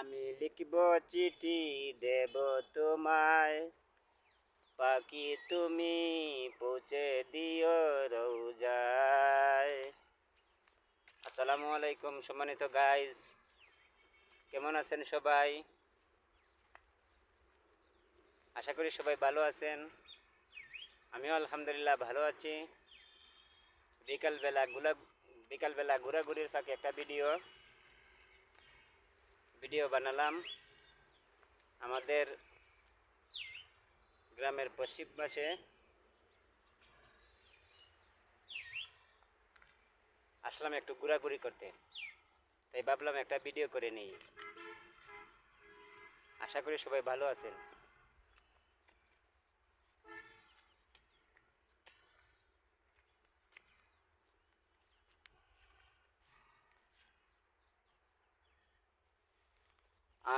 আমি লিখব চিঠি দেব তোমায়। পাখি তুমি পৌঁছে দিও রৌজায়। আসসালামু আলাইকুম সম্মানিত গাইজ কেমন আছেন সবাই? আশা করি সবাই ভালো আছেন। আমিও আলহামদুলিল্লাহ ভালো আছি। বিকালবেলা গুলা বিকালবেলা ঘোরাঘুরির ফাঁকে একটা ভিডিও ভিডিও বানালাম। আমাদের গ্রামের পশ্চিম পাশে আসলাম একটু ঘোরাঘুরি করতে। তাই ভাবলাম একটা ভিডিও করে নিই। আশা করি সবাই ভালো আছেন।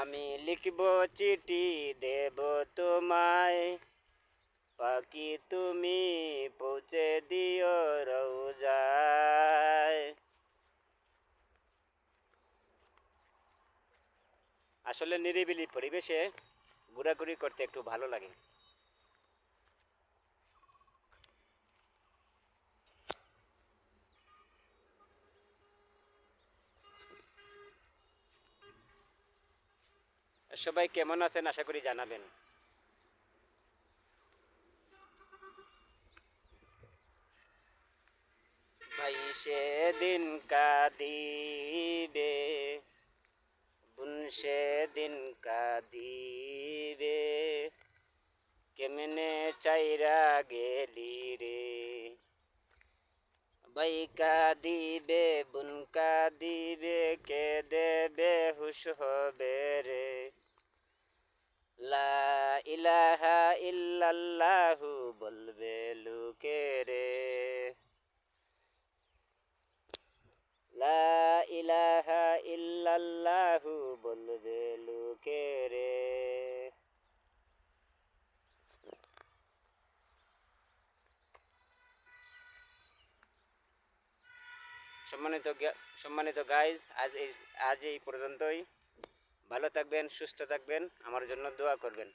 আমি লিখব চিঠি দেব তোমায়। পাখি তুমি পৌঁছে দিও রৌজায় আসলে নিরিবিলি পরিবেশে ঘোরাঘুরি করতে একটু ভালো লাগে। সবাই কেমন আছেন আশা করি জানাবেন। ভাই সেদিন কাঁদিবে, বুন সেদিন কাঁদিবে, কেমনে চাইরা গেলি ভাই কাঁদিবে বুন কাঁদিবে কে দেবে, হুশ হবে রে। লা ইলাহা ইল্লাল্লাহু বলবে লুকে রে। লা ইলাহা ইল্লাল্লাহু বলবে লুকে রে সম্মানিত সম্মানিত গাইজ আজ এই আজ এই পর্যন্তই। ভালো থাকবেন, সুস্থ থাকবেন, আমার জন্য দোয়া করবেন।